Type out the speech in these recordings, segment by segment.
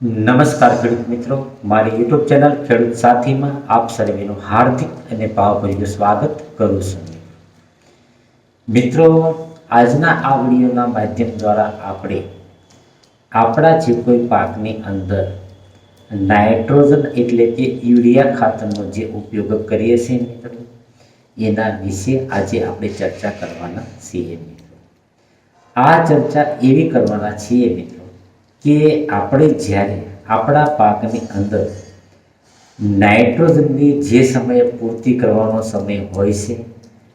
નમસ્કાર ખેડૂત મિત્રો. મારી યુટ્યુબ ચેનલ ખેડૂત સાથીમાં આપ સર્વેનું હાર્દિક અને ભાવભર્યું સ્વાગત કરું છું. મિત્રો, આજના આ વિડીયોના માધ્યમ દ્વારા આપણે આપણા જે કોઈ પાકની અંદર નાઇટ્રોજન એટલે કે યુરિયા ખાતરનો જે ઉપયોગ કરીએ છીએ મિત્રો, એના વિશે આજે આપણે ચર્ચા કરવાના છીએ મિત્રો. આ ચર્ચા એવી કરવાના છીએ મિત્રો કે આપણે જ્યારે આપણા પાકની અંદર નાઇટ્રોજનની જે સમયે પૂર્તિ કરવાનો સમય હોય છે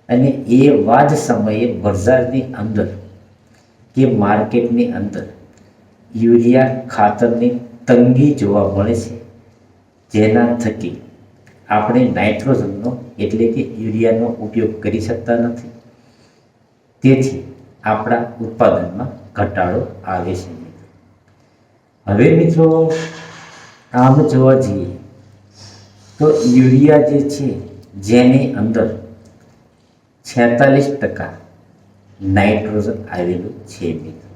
અને એવા જ સમયે બજારની અંદર કે માર્કેટની અંદર યુરિયા ખાતરની તંગી જોવા મળે છે, જેના થકી આપણે નાઇટ્રોજનનો એટલે કે યુરિયાનો ઉપયોગ કરી શકતા નથી. તેથી આપણા ઉત્પાદનમાં ઘટાડો આવે છે. હવે મિત્રો, આમ જોવા જઈએ તો યુરિયા જે છે, જેની અંદર છેતાલીસ ટકા નાઇટ્રોજન આવેલું છે મિત્રો.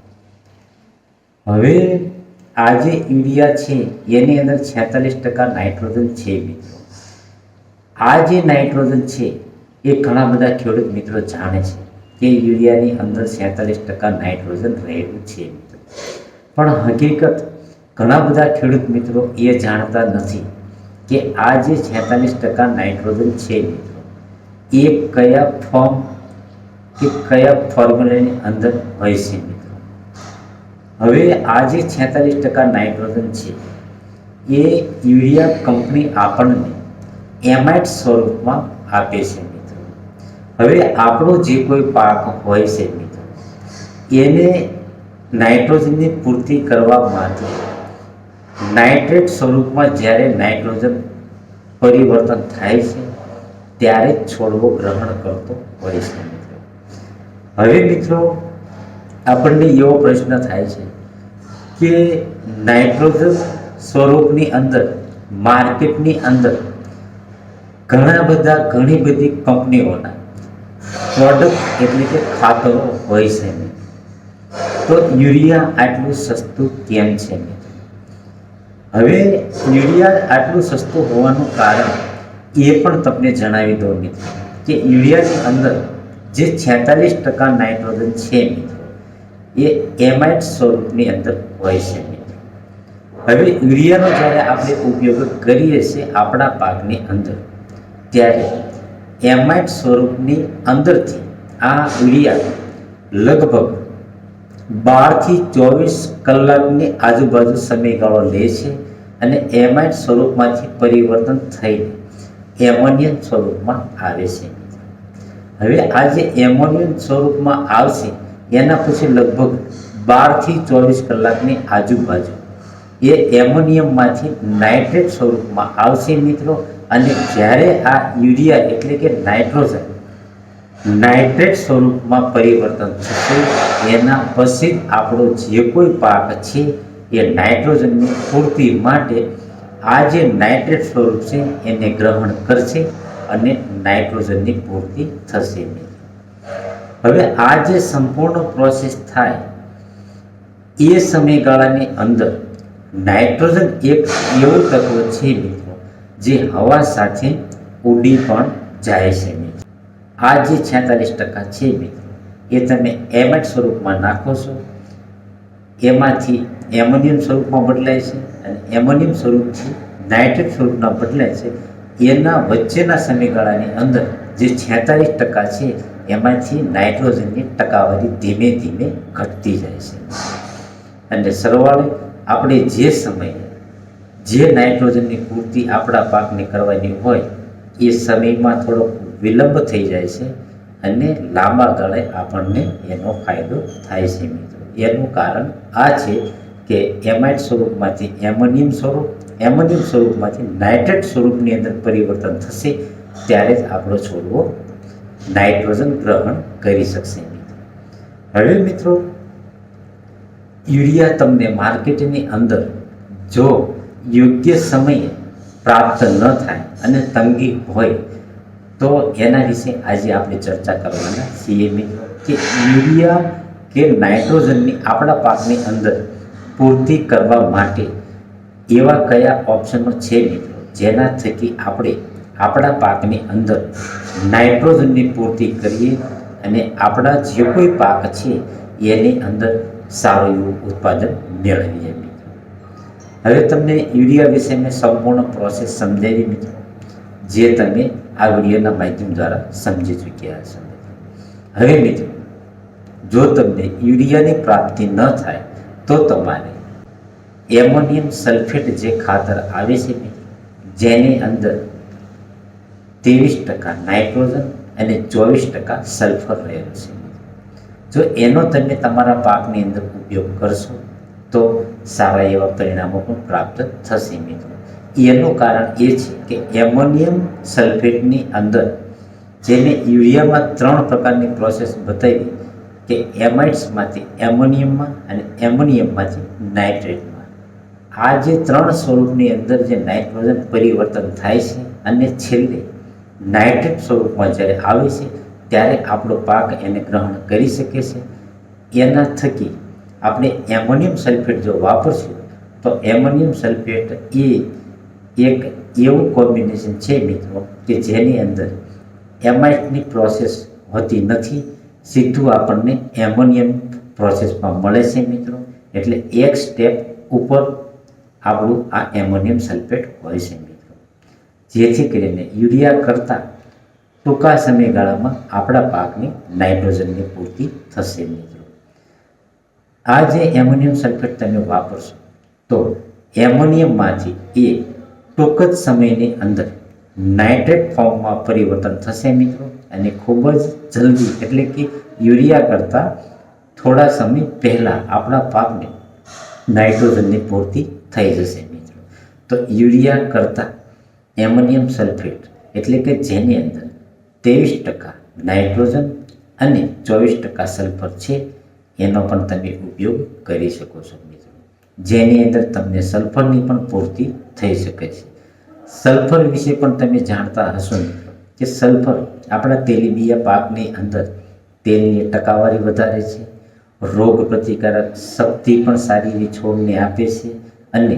હવે આ જે યુરિયા છે, એની અંદર છેતાલીસ ટકા નાઇટ્રોજન છે મિત્રો. આ જે નાઇટ્રોજન છે, એ ઘણા બધા ખેડૂત મિત્રો જાણે છે કે યુરિયાની અંદર છેતાલીસ ટકા નાઇટ્રોજન રહેલું છે મિત્રો. પણ હકીકત ઘણા બધા ખેડૂત મિત્રો એ જાણતા નથી કે આ જે છેતાલીસ ટકા નાઇટ્રોજન છે મિત્રો, એ કયા ફોર્મ કે કયા ફોર્મ્યુલાની અંદર હોય છે મિત્રો? હવે આ જે છેતાલીસ ટકા નાઇટ્રોજન છે, એ યુરિયા કંપની આપણને એમાઇટ સ્વરૂપમાં આપે છે મિત્રો. હવે આપણો જે કોઈ પાક હોય છે મિત્રો, એને નાઇટ્રોજનની પૂર્તિ કરવા માટે નાઇટ્રેટ સ્વરૂપમાં જ્યારે નાઇટ્રોજન પરિવર્તન થાય છે, ત્યારે છોડવો ગ્રહણ કરતો હોય છે મિત્રો. હવે મિત્રો, આપણને એવો પ્રશ્ન થાય છે કે નાઇટ્રોજન સ્વરૂપની અંદર, માર્કેટની અંદર ઘણા બધા, ઘણી બધી કંપનીઓના પ્રોડક્ટ એટલે કે ખાતરો હોય છે. તો યુરિયા આટલું સસ્તું કેમ છે? મિત્રો હવે યુરિયા આટલું સસ્તું હોવાનું કારણ એ પણ તમને જણાવી દઉં મિત્રો, કે યુરિયાની અંદર જે છેતાલીસ ટકા નાઇટ્રોજન છે મિત્રો, એ એમાઇટ સ્વરૂપની અંદર હોય છે મિત્રો. હવે યુરિયાનો જ્યારે આપણે ઉપયોગ કરીએ છીએ આપણા પાકની અંદર, ત્યારે એમાઇટ સ્વરૂપની અંદરથી આ યુરિયા લગભગ બારથી ચોવીસ કલાકની આજુબાજુ સમયગાળો લે છે અને એમાઇન સ્વરૂપમાંથી પરિવર્તન થઈને એમોનિયમ સ્વરૂપમાં આવે છે. હવે આ જે એમોનિયમ સ્વરૂપમાં આવશે, એના પછી લગભગ બારથી ચોવીસ કલાકની આજુબાજુ. એ એમોનિયમમાંથી નાઇટ્રેટ સ્વરૂપમાં આવશે મિત્રો, અને જ્યારે આ યુરિયા એટલે કે નાઇટ્રોજન નાઇટ્રેટ સ્વરૂપમાં પરિવર્તન થશે. એના પછી આપણો જે કોઈ પાક છે, એ નાઇટ્રોજનની પૂર્તિ માટે આ જે નાઇટ્રેટ સ્વરૂપ છે, એને ગ્રહણ કરશે અને નાઇટ્રોજનની પૂર્તિ થશે. હવે આ જે સંપૂર્ણ પ્રોસેસ થાય, એ સમયગાળાની અંદર નાઇટ્રોજન એક એવું તત્વ છે મિત્રો, જે હવા સાથે ઉડી પણ જાય છે. આ જે છેતાલીસ ટકા છે એ તમે એમેટ સ્વરૂપમાં નાખો છો. એમાંથી એમોનિયમ સ્વરૂપમાં બદલાય છે અને એમોનિયમ સ્વરૂપથી નાઇટ્રેટ સ્વરૂપમાં બદલાય છે. એના વચ્ચેના સમયગાળાની અંદર જે છેતાલીસ ટકા છે, એમાંથી નાઇટ્રોજનની ટકાવારી ધીમે ધીમે ઘટતી જાય છે. અને સરવાળે આપણે જે સમયે જે નાઇટ્રોજનની પૂર્તિ આપણા પાકને કરવાની હોય, એ સમયમાં થોડોક વિલંબ થઈ જાય છે અને લાંબા ગાળે આપણને એનો ફાયદો થાય છે મિત્રો. એનું કારણ આ છે કે એમાઇટ સ્વરૂપમાંથી એમોનિયમ સ્વરૂપ, એમોનિયમ સ્વરૂપમાંથી નાઇટ્રેટ સ્વરૂપની અંદર પરિવર્તન થશે, ત્યારે જ આપણો છોડવો નાઇટ્રોજન ગ્રહણ કરી શકશે મિત્રો. હવે મિત્રો, યુરિયા તમને માર્કેટની અંદર જો યોગ્ય સમયે પ્રાપ્ત ન થાય અને તંગી હોય તો એના વિશે આજે આપણે ચર્ચા કરવાના છીએ મિત્રો કે યુરિયા કે નાઇટ્રોજનની આપણા પાકની અંદર પૂર્તિ કરવા માટે એવા કયા ઓપ્શનો છે મિત્રો જેના થકી આપણે આપણા પાકની અંદર નાઇટ્રોજનની પૂર્તિ કરીએ અને આપણા જે કોઈ પાક છે એની અંદર સારું એવું ઉત્પાદન મેળવીએ મિત્રો. હવે તમને યુરિયા વિશે મેં સંપૂર્ણ પ્રોસેસ સમજાવી મિત્રો જે તમે આ વિડીયોના માધ્યમ દ્વારા સમજી ચૂક્યા છે હવે મિત્રો, જો તમને યુરિયાની પ્રાપ્તિ ન થાય, તો તમારે એમોનિયમ સલ્ફેટ જે ખાતર આવે છે જેની અંદર ત્રેવીસ ટકા નાઇટ્રોજન અને ચોવીસ ટકા સલ્ફર રહેલું છે. જો એનો તમે તમારા પાકની અંદર ઉપયોગ કરશો, તો સારા એવા પરિણામો પણ પ્રાપ્ત થશે મિત્રો. એનું કારણ એ છે કે એમોનિયમ સલ્ફેટની અંદર જેને યુરિયામાં ત્રણ પ્રકારની પ્રોસેસ બતાવી કે એમાઇટ્સમાંથી એમોનિયમમાં અને એમોનિયમમાંથી નાઇટ્રેટમાં. આ જે ત્રણ સ્વરૂપની અંદર જે નાઇટ્રોજન પરિવર્તન થાય છે અને છેલ્લે નાઇટ્રેટ સ્વરૂપમાં જ્યારે આવે છે, ત્યારે આપણો પાક એને ગ્રહણ કરી શકે છે. એના થકી આપણે એમોનિયમ સલ્ફેટ જો વાપરશું, તો એમોનિયમ સલ્ફેટ એ એક એવું કોમ્બિનેશન છે મિત્રો કે જેની અંદર એમાઇટની પ્રોસેસ હોતી નથી, સીધું આપણને એમોનિયમ પ્રોસેસમાં મળે છે મિત્રો. એટલે એક સ્ટેપ ઉપર આપણું આ એમોનિયમ સલ્ફેટ હોય છે મિત્રો. જેથી કરીને યુરિયા કરતાં ટૂંકા સમયગાળામાં આપણા પાકની નાઇટ્રોજનની પૂર્તિ થશે મિત્રો. આ જે એમોનિયમ સલ્ફેટ તમે વાપરશો, તો એમોનિયમમાંથી એ ટૂંક જ સમયની અંદર નાઇટ્રેટ ફોર્મમાં પરિવર્તન થશે મિત્રો. અને ખૂબ જ જલ્દી, એટલે કે યુરિયા કરતાં થોડા સમય પહેલાં આપણા પાકને નાઇટ્રોજનની પૂર્તિ થઈ જશે મિત્રો. તો યુરિયા કરતાં એમોનિયમ સલ્ફેટ, એટલે કે જેની અંદર ત્રેવીસ ટકા નાઇટ્રોજન અને ચોવીસ ટકા સલ્ફર છે, એનો પણ તમે ઉપયોગ કરી શકો છો મિત્રો. જેની અંદર તમને સલ્ફરની પણ પૂર્તિ થઈ શકે છે. સલ્ફર વિશે પણ તમે જાણતા હશો કે સલ્ફર આપણા તેલીબિયા પાકની અંદર તેલની ટકાવારી વધારે છે રોગ પ્રતિકારક શક્તિ પણ સારી એવી છોડને આપે છે અને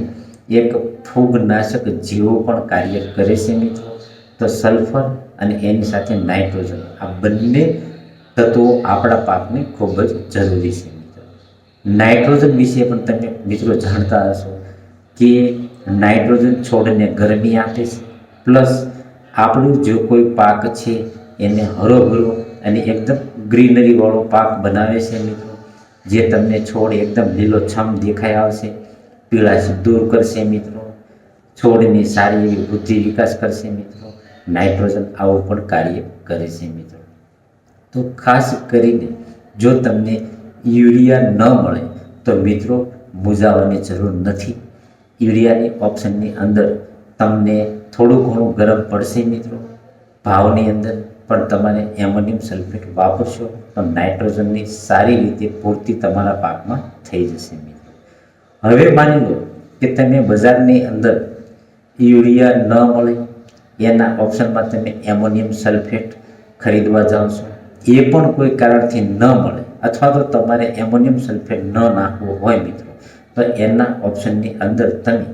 એક ફૂગનાશક જીવો પણ કાર્ય કરે છે મિત્રો. તો સલ્ફર અને એની સાથે નાઇટ્રોજન આ બંને તત્વો આપણા પાકને ખૂબ જ જરૂરી છે મિત્રો. નાઇટ્રોજન વિશે પણ તમે મિત્રો જાણતા હશો કે નાઇટ્રોજન છોડને ગરમી આપે છે. પ્લસ આપણું જો કોઈ પાક છે એને હરોભરો અને એકદમ ગ્રીનરીવાળો પાક બનાવે છે મિત્રો. જે તમને છોડ એકદમ લીલોછમ દેખાઈ આવશે, પીળાશ દૂર કરશે મિત્રો. છોડની સારી એવી વૃદ્ધિ વિકાસ કરશે મિત્રો. નાઇટ્રોજન આવું પણ કાર્ય કરે છે મિત્રો. તો ખાસ કરીને જો તમને યુરિયા ન મળે, તો મિત્રો મૂંઝાવાની જરૂર નથી. યુરિયાની ઓપ્શનની અંદર તમને થોડું ઘણું ગરમ પડશે મિત્રો. ભાવની અંદર પણ તમારે એમોનિયમ સલ્ફેટ વાપરશો તો નાઇટ્રોજનની સારી રીતે પૂર્તિ તમારા પાકમાં થઈ જશે મિત્રો. હવે માની લો કે તમે બજારની અંદર યુરિયા ન મળે, એના ઓપ્શનમાં તમે એમોનિયમ સલ્ફેટ ખરીદવા જાઓ છો. એ પણ કોઈ કારણથી ન મળે અથવા તો તમારે એમોનિયમ સલ્ફેટ ન નાખવો હોય મિત્રો. તો એના ઓપ્શનની અંદર તમે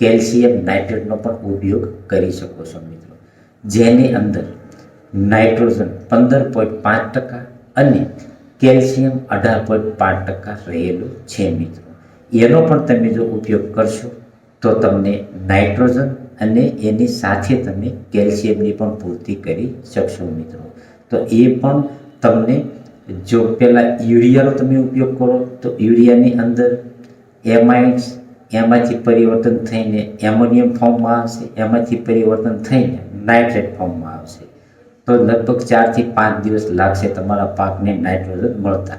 કેલ્શિયમ નાઇટ્રેટનો પણ ઉપયોગ કરી શકો છો મિત્રો. જેની અંદર નાઇટ્રોજન પંદર પોઈન્ટ પાંચ ટકા અને કેલ્શિયમ અઢાર પોઈન્ટ પાંચ ટકા રહેલું છે મિત્રો. એનો પણ તમે જો ઉપયોગ કરશો તો તમને નાઇટ્રોજન અને એની સાથે તમે કેલ્શિયમની પણ પૂર્તિ કરી શકશો મિત્રો. તો એ પણ તમને જો પહેલાં યુરિયાનો તમે ઉપયોગ કરો તો યુરિયાની અંદર એમાઇડ્સ એમાંથી પરિવર્તન થઈને એમોનિયમ ફોર્મમાં આવશે, એમાંથી પરિવર્તન થઈને નાઇટ્રેટ ફોર્મમાં આવશે. તો લગભગ ચારથી પાંચ દિવસ લાગશે તમારા પાકને નાઇટ્રોજન મળતા.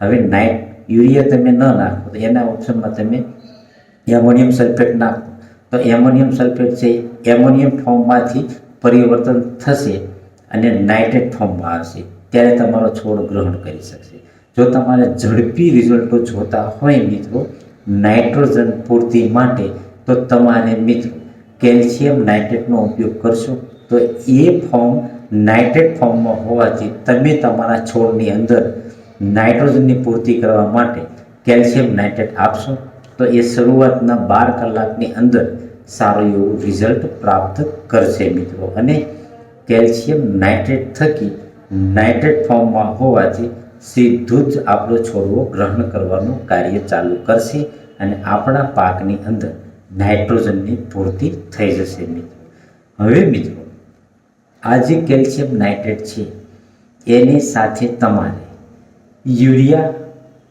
હવે નાઇટ યુરિયા તમે ન નાખો, તો એના ઓપ્શનમાં તમે એમોનિયમ સલ્ફેટ નાખો. તો એમોનિયમ સલ્ફેટ છે, એમોનિયમ ફોર્મમાંથી પરિવર્તન થશે અને નાઇટ્રેટ ફોર્મમાં આવશે. ત્યારે તમારો છોડ ગ્રહણ કરી શકશે. જો તમારે ઝડપી રિઝલ્ટો જોતા હોય મિત્રો નાઇટ્રોજન પૂર્તિ માટે તો તમારે મિત્રો કેલ્શિયમ નાઇટ્રેટનો ઉપયોગ કરશો. તો એ ફોર્મ નાઇટ્રેટ ફોર્મમાં હોવાથી તમે તમારા છોડની અંદર નાઇટ્રોજનની પૂર્તિ કરવા માટે કેલ્શિયમ નાઇટ્રેટ આપશો. તો એ શરૂઆતના બાર કલાકની અંદર સારું એવું રિઝલ્ટ પ્રાપ્ત કરશે મિત્રો. અને કેલ્શિયમ નાઇટ્રેટ થકી નાઇટ્રેટ ફોર્મમાં હોવાથી સીધું જ આપણો છોડવો ગ્રહણ કરવાનું કાર્ય ચાલુ કરશે અને આપણા પાકની અંદર નાઇટ્રોજનની પૂર્તિ થઈ જશે મિત્રો. હવે મિત્રો, આ જે કેલ્શિયમ નાઇટ્રેટ છે, એની સાથે તમારે યુરિયા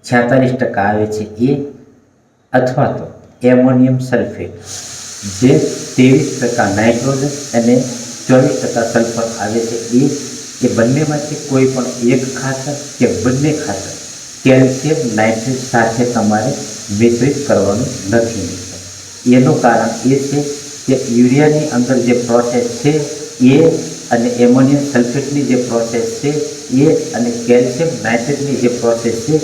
છેતાલીસ ટકા આવે છે એ અથવા તો એમોનિયમ સલ્ફેટ જે ત્રેવીસ ટકા નાઇટ્રોજન અને ચોવીસ ટકા સલ્ફર આવે છે એ એ બંનેમાંથી કોઈ પણ એક ખાતર કે બંને ખાતર કેલ્શિયમ નાઇટ્રેટ સાથે તમારે મિશ્રિત કરવાનું નથી. એનું કારણ એ છે કે યુરિયાની અંદર જે પ્રોસેસ છે એ અને એમોનિયમ સલ્ફેટની જે પ્રોસેસ છે એ અને કેલ્શિયમ નાઇટ્રેટની જે પ્રોસેસ છે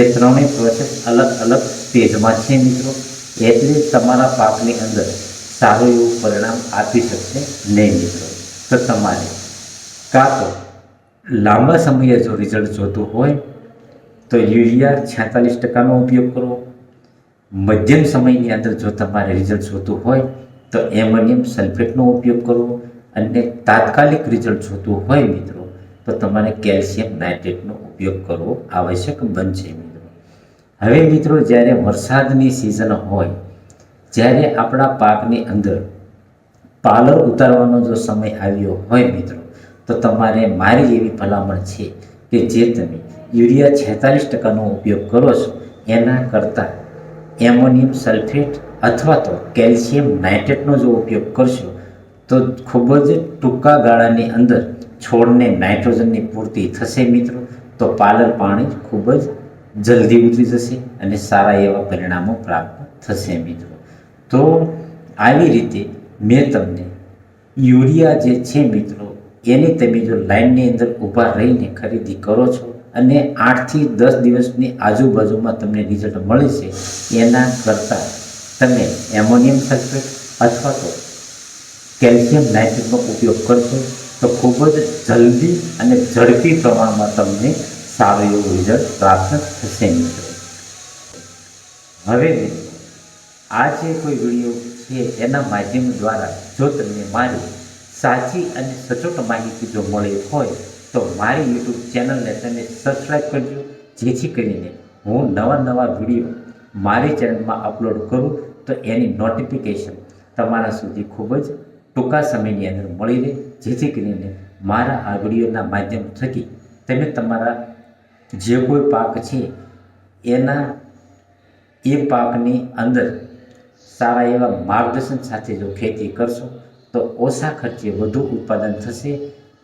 એ ત્રણેય પ્રોસેસ અલગ અલગ સ્ટેજમાં છે મિત્રો. એટલે તમારા પાકની અંદર સારું એવું પરિણામ આપી શકશે નહીં મિત્રો. તો તમારે કાં તો લાંબા સમયે જો રિઝલ્ટ જોતું હોય, તો યુરિયા છેતાલીસ ટકાનો ઉપયોગ કરવો. મધ્યમ સમયની અંદર જો તમારે રિઝલ્ટ જોતું હોય, તો એમોનિયમ સલ્ફેટનો ઉપયોગ કરવો. અને તાત્કાલિક રિઝલ્ટ જોતું હોય મિત્રો, તો તમારે કેલ્શિયમ નાઇટ્રેટનો ઉપયોગ કરવો આવશ્યક બનશે મિત્રો. હવે મિત્રો, જ્યારે વરસાદની સિઝન હોય, જ્યારે આપણા પાકની અંદર પાલર ઉતારવાનો જો સમય આવ્યો હોય મિત્રો તો તમારે મારી એવી ભલામણ છે કે જે તમે યુરિયા છેતાલીસ ટકાનો ઉપયોગ કરો છો, એના કરતાં એમોનિયમ સલ્ફેટ અથવા તો કેલ્શિયમ નાઇટ્રેટનો જો ઉપયોગ કરશો, તો ખૂબ જ ટૂંકા ગાળાની અંદર છોડને નાઇટ્રોજનની પૂર્તિ થશે મિત્રો, તો પાલર પાણી ખૂબ જ જલ્દી ઉતરી જશે અને સારા એવા પરિણામો પ્રાપ્ત થશે મિત્રો. તો આવી રીતે મેં તમને યુરિયા જે છે મિત્રો એની તમે જો લાઇનની અંદર ઊભા રહીને ખરીદી કરો છો અને આઠથી દસ દિવસની આજુબાજુમાં તમને રિઝલ્ટ મળે છે, એના કરતાં તમે એમોનિયમ સલ્ફેટ અથવા તો કેલ્શિયમ નાઇટ્રેટનો ઉપયોગ કરશો, તો ખૂબ જ જલ્દી અને ઝડપી પ્રમાણમાં તમને સારું એવું રિઝલ્ટ પ્રાપ્ત થશે મિત્રો. હવે આ જે કોઈ વીડિયો છે, એના માધ્યમ દ્વારા જો તમને મારી સાચી અને સચોટ માહિતી જો મળી હોય તો મારી યુટ્યુબ ચેનલને તમે સબસ્ક્રાઈબ કરજો. જેથી કરીને હું નવા નવા વીડિયો મારી ચેનલમાં અપલોડ કરું તો એની નોટિફિકેશન તમારા સુધી ખૂબ જ ટૂંકા સમયની અંદર મળી રહે. જેથી કરીને મારા આ વિડીયોના માધ્યમ થકી તમે તમારા જે કોઈ પાક છે એના એ પાકની અંદર સારા એવા માર્ગદર્શન સાથે જો ખેતી કરશો તો ઓછા ખર્ચે વધુ ઉત્પાદન થશે,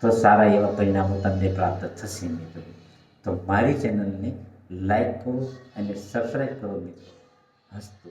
તો સારા એવા પરિણામો તમને પ્રાપ્ત થશે મિત્રો. તો મારી ચેનલને લાઈક કરો અને સબસ્ક્રાઈબ કરો મિત્રો. હસ્તુ.